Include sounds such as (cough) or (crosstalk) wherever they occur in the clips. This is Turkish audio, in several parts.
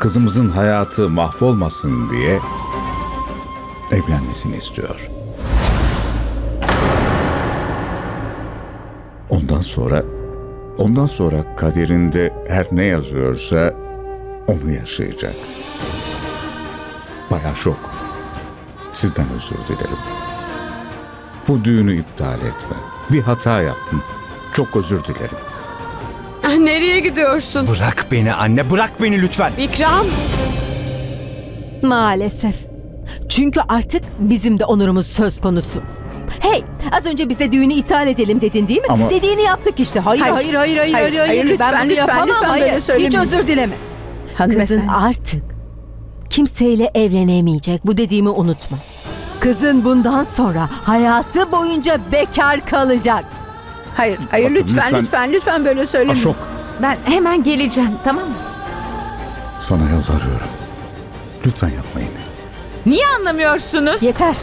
kızımızın hayatı mahvolmasın diye evlenmesini istiyor. Ondan sonra ondan sonra kaderinde her ne yazıyorsa onu yaşayacak. Bayağı şok. Sizden özür dilerim. Bu düğünü iptal etme. Bir hata yaptım. Çok özür dilerim. Ah, Nereye gidiyorsun? Bırak beni anne, bırak beni lütfen. Vikram! Maalesef. Çünkü artık bizim de onurumuz söz konusu. Hey, az önce bize düğünü iptal edelim dedin değil mi? Ama- Dediğini yaptık işte. Hayır, hayır, Hayır. hayır, hayır, hayır. Hayır, hayır, ben lütfen, bunu lütfen, yapamam. lütfen böyle hayır, hiç söylemeyin. özür dileme. Kızın Hanımefendi. artık kimseyle evlenemeyecek. Bu dediğimi unutma. Kızın bundan sonra hayatı boyunca bekar kalacak. Hayır, hayır Bakın, lütfen, lütfen. lütfen, lütfen, böyle söylemeyin. Aşok, Ben hemen geleceğim tamam mı? sana yalvarıyorum. Lütfen yapmayın. Niye anlamıyorsunuz? Yeter.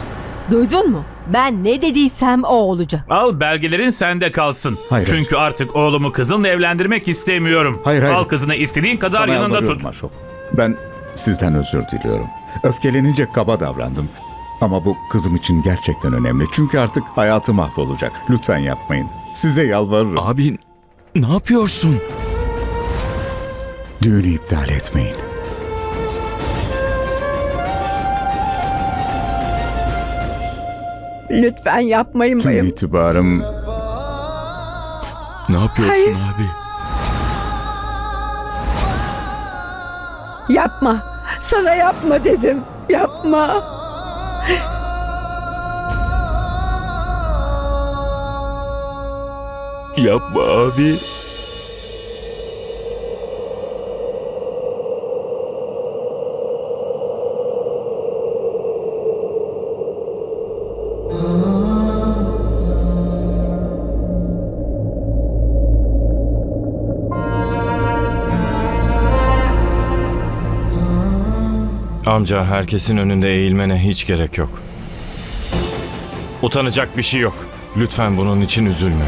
Duydun mu? Ben ne dediysem o olacak. Al belgelerin sende kalsın. Hayır, Çünkü artık oğlumu kızınla evlendirmek istemiyorum. Hayır, hayır. Al kızını istediğin kadar Sana yanında yalvarıyorum tut. Aşok. Ben sizden özür diliyorum. Öfkelenince kaba davrandım. Ama bu kızım için gerçekten önemli. Çünkü artık hayatı mahvolacak. Lütfen yapmayın. Size yalvarırım. Abi ne yapıyorsun? Düğünü iptal etmeyin. Lütfen yapmayın Tüm bayım. itibarım Ne yapıyorsun Hayır. abi? Yapma. Sana yapma dedim. Yapma. Yapma abi. Amca herkesin önünde eğilmene hiç gerek yok. Utanacak bir şey yok. Lütfen bunun için üzülme.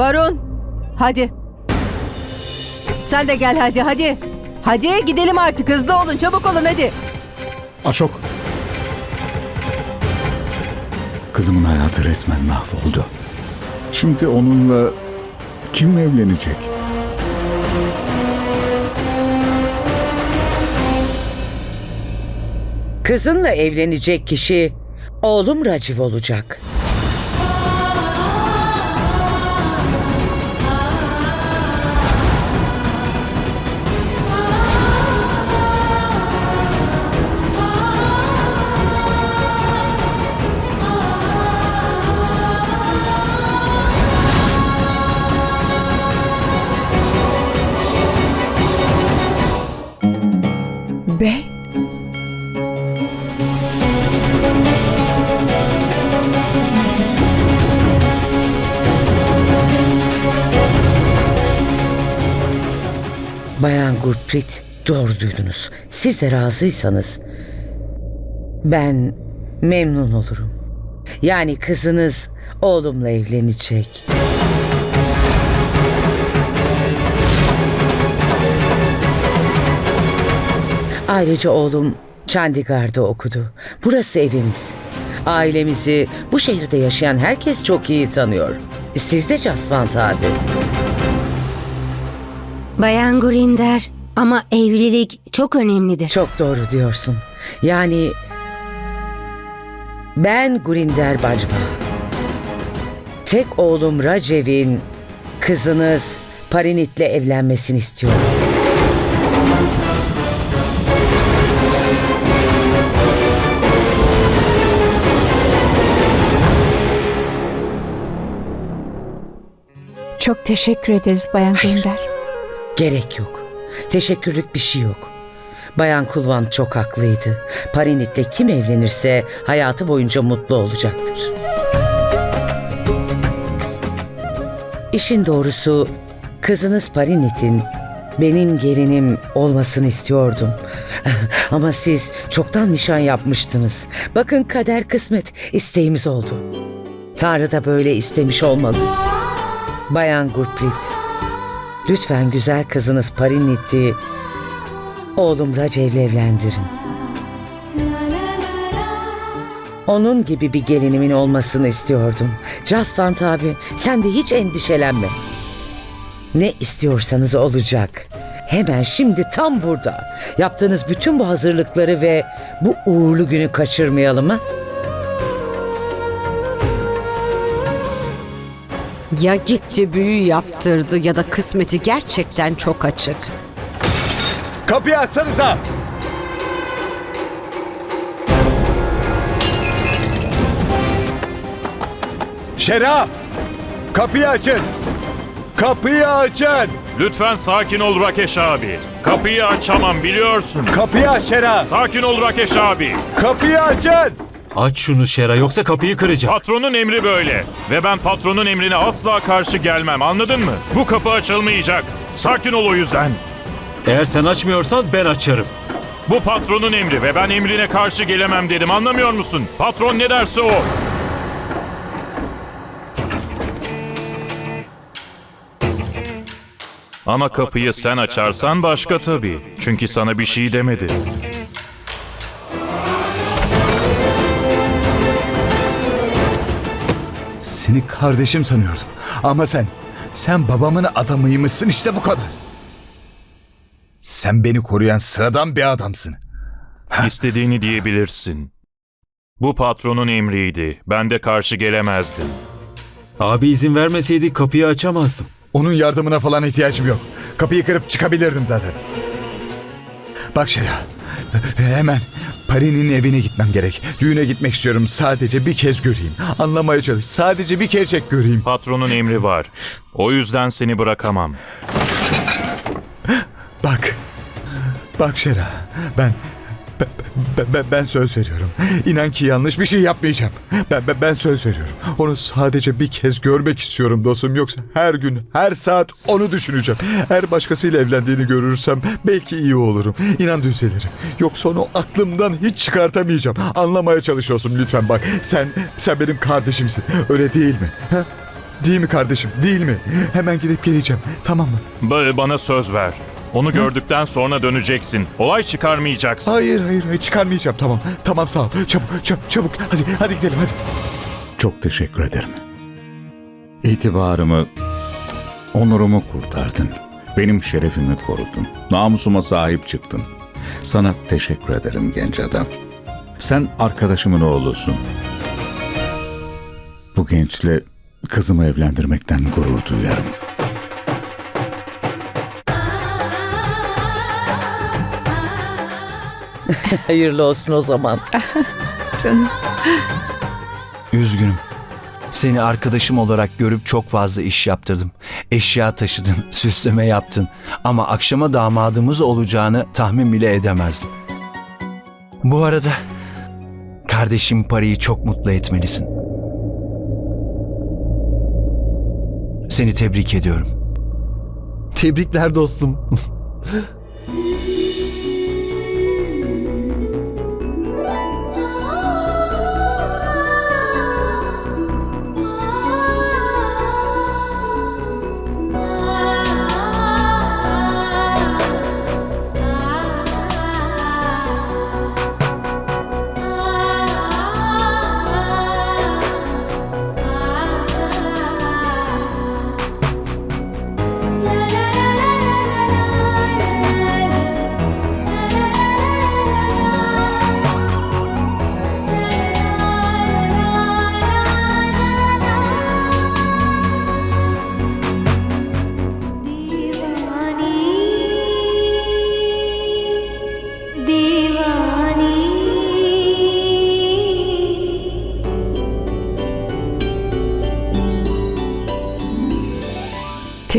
Varun, hadi. Sen de gel hadi, hadi. Hadi gidelim artık, hızlı olun, çabuk olun hadi. Aşok. Kızımın hayatı resmen mahvoldu. Şimdi onunla kim evlenecek? Kızınla evlenecek kişi oğlum Raciv olacak. Bey. Bayan Gurprit doğru duydunuz. Siz de razıysanız ben memnun olurum. Yani kızınız oğlumla evlenecek. Ayrıca oğlum Chandigarh'da okudu. Burası evimiz. Ailemizi, bu şehirde yaşayan herkes çok iyi tanıyor. Siz de Casvant abi. Bayan Gurinder ama evlilik çok önemlidir. Çok doğru diyorsun. Yani ben Gurinder Bacva. Tek oğlum Racev'in kızınız Parinit'le evlenmesini istiyorum. Çok teşekkür ederiz Bayan Gönder. Gerek yok. Teşekkürlük bir şey yok. Bayan Kulvan çok haklıydı. Parinit'le kim evlenirse hayatı boyunca mutlu olacaktır. İşin doğrusu kızınız Parinit'in benim gelinim olmasını istiyordum. (laughs) Ama siz çoktan nişan yapmıştınız. Bakın kader kısmet isteğimiz oldu. Tanrı da böyle istemiş olmalı. Bayan Gurprit, lütfen güzel kızınız Parinit'i oğlum Racev'le evlendirin. Onun gibi bir gelinimin olmasını istiyordum. Jasvant abi sen de hiç endişelenme. Ne istiyorsanız olacak. Hemen şimdi tam burada. Yaptığınız bütün bu hazırlıkları ve bu uğurlu günü kaçırmayalım mı? Ya gitti büyü yaptırdı ya da kısmeti gerçekten çok açık. Kapıyı açsanıza! Şera! Kapıyı açın! Kapıyı açın! Lütfen sakin ol Rakeş abi. Kapıyı açamam biliyorsun. Kapıyı aç Şera! Sakin ol Rakeş abi. Kapıyı açın! Aç şunu Şera yoksa kapıyı kıracağım. Patronun emri böyle. Ve ben patronun emrine asla karşı gelmem anladın mı? Bu kapı açılmayacak. Sakin ol o yüzden. Eğer sen açmıyorsan ben açarım. Bu patronun emri ve ben emrine karşı gelemem dedim anlamıyor musun? Patron ne derse o. Ama kapıyı sen açarsan başka tabii. Çünkü sana bir şey demedi. Seni kardeşim sanıyordum. Ama sen, sen babamın adamıymışsın işte bu kadar. Sen beni koruyan sıradan bir adamsın. İstediğini diyebilirsin. Bu patronun emriydi. Ben de karşı gelemezdim. Abi izin vermeseydi kapıyı açamazdım. Onun yardımına falan ihtiyacım yok. Kapıyı kırıp çıkabilirdim zaten. Bak Şera, hemen Pari'nin evine gitmem gerek. Düğüne gitmek istiyorum. Sadece bir kez göreyim. Anlamaya çalış. Sadece bir gerçek göreyim. Patronun emri var. O yüzden seni bırakamam. Bak. Bak Şera. Ben ben, ben, ben söz veriyorum. İnan ki yanlış bir şey yapmayacağım. Ben, ben, ben söz veriyorum. Onu sadece bir kez görmek istiyorum dostum. Yoksa her gün, her saat onu düşüneceğim. Eğer başkasıyla evlendiğini görürsem belki iyi olurum. İnan düzelirim. Yoksa onu aklımdan hiç çıkartamayacağım. Anlamaya çalışıyorsun lütfen bak. Sen, sen benim kardeşimsin. Öyle değil mi? Ha? Değil mi kardeşim? Değil mi? Hemen gidip geleceğim. Tamam mı? Ba- bana söz ver. Onu gördükten sonra döneceksin. Olay çıkarmayacaksın. Hayır hayır hayır çıkarmayacağım tamam. Tamam sağ ol. Çabuk çabuk çabuk. Hadi hadi gidelim hadi. Çok teşekkür ederim. İtibarımı, onurumu kurtardın. Benim şerefimi korudun. Namusuma sahip çıktın. Sana teşekkür ederim genç adam. Sen arkadaşımın oğlusun. Bu gençle kızımı evlendirmekten gurur duyarım. (laughs) Hayırlı olsun o zaman. (laughs) Üzgünüm. Seni arkadaşım olarak görüp çok fazla iş yaptırdım. Eşya taşıdın, (laughs) süsleme yaptın. Ama akşama damadımız olacağını tahmin bile edemezdim. Bu arada kardeşim parayı çok mutlu etmelisin. Seni tebrik ediyorum. Tebrikler dostum.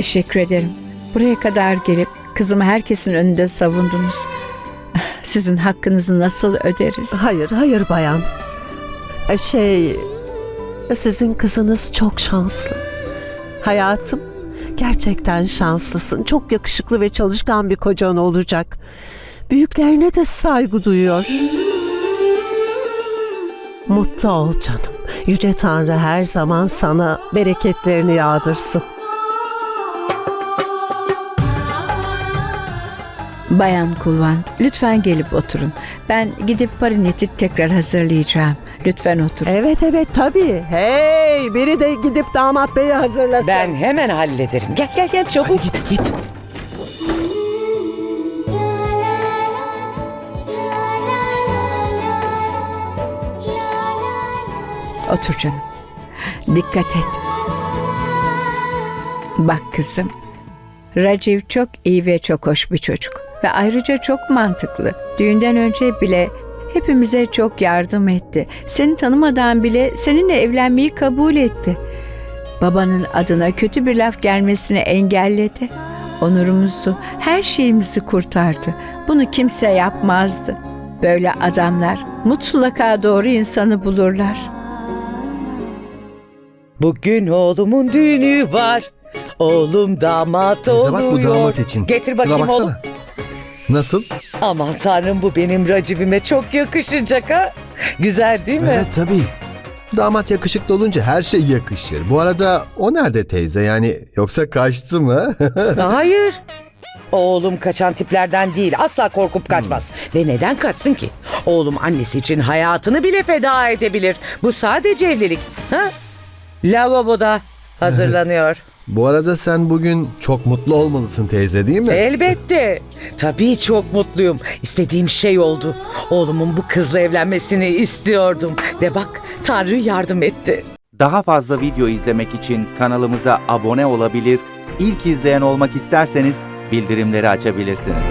Teşekkür ederim. Buraya kadar gelip kızımı herkesin önünde savundunuz. Sizin hakkınızı nasıl öderiz? Hayır, hayır bayan. E, Şey, sizin kızınız çok şanslı. Hayatım, gerçekten şanslısın. Çok yakışıklı ve çalışkan bir kocan olacak. Büyüklerine de saygı duyuyor. Mutlu ol canım. Yüce Tanrı her zaman sana bereketlerini yağdırsın. Bayan Kulvan, lütfen gelip oturun. Ben gidip parineti tekrar hazırlayacağım. Lütfen oturun. Evet evet tabii. Hey biri de gidip damat beyi hazırlasın. Ben hemen hallederim. Gel gel gel çabuk. Git git. Otur canım. Dikkat et. Bak kızım. Raciv çok iyi ve çok hoş bir çocuk. Ve ayrıca çok mantıklı. Düğünden önce bile hepimize çok yardım etti. Seni tanımadan bile seninle evlenmeyi kabul etti. Babanın adına kötü bir laf gelmesini engelledi. Onurumuzu, her şeyimizi kurtardı. Bunu kimse yapmazdı. Böyle adamlar mutlaka doğru insanı bulurlar. Bugün oğlumun düğünü var. Oğlum damat oluyor. Getir bakayım oğlum. Nasıl? Aman tanrım bu benim racivime çok yakışacak ha. Güzel değil mi? tabii. Damat yakışıklı olunca her şey yakışır. Bu arada o nerede teyze yani yoksa kaçtı mı? (laughs) Hayır. Oğlum kaçan tiplerden değil. Asla korkup kaçmaz. Ve neden kaçsın ki? Oğlum annesi için hayatını bile feda edebilir. Bu sadece evlilik. Ha? Lavaboda hazırlanıyor. (laughs) Bu arada sen bugün çok mutlu olmalısın teyze değil mi? Elbette. Tabii çok mutluyum. İstediğim şey oldu. Oğlumun bu kızla evlenmesini istiyordum. Ve bak Tanrı yardım etti. Daha fazla video izlemek için kanalımıza abone olabilir, ilk izleyen olmak isterseniz bildirimleri açabilirsiniz.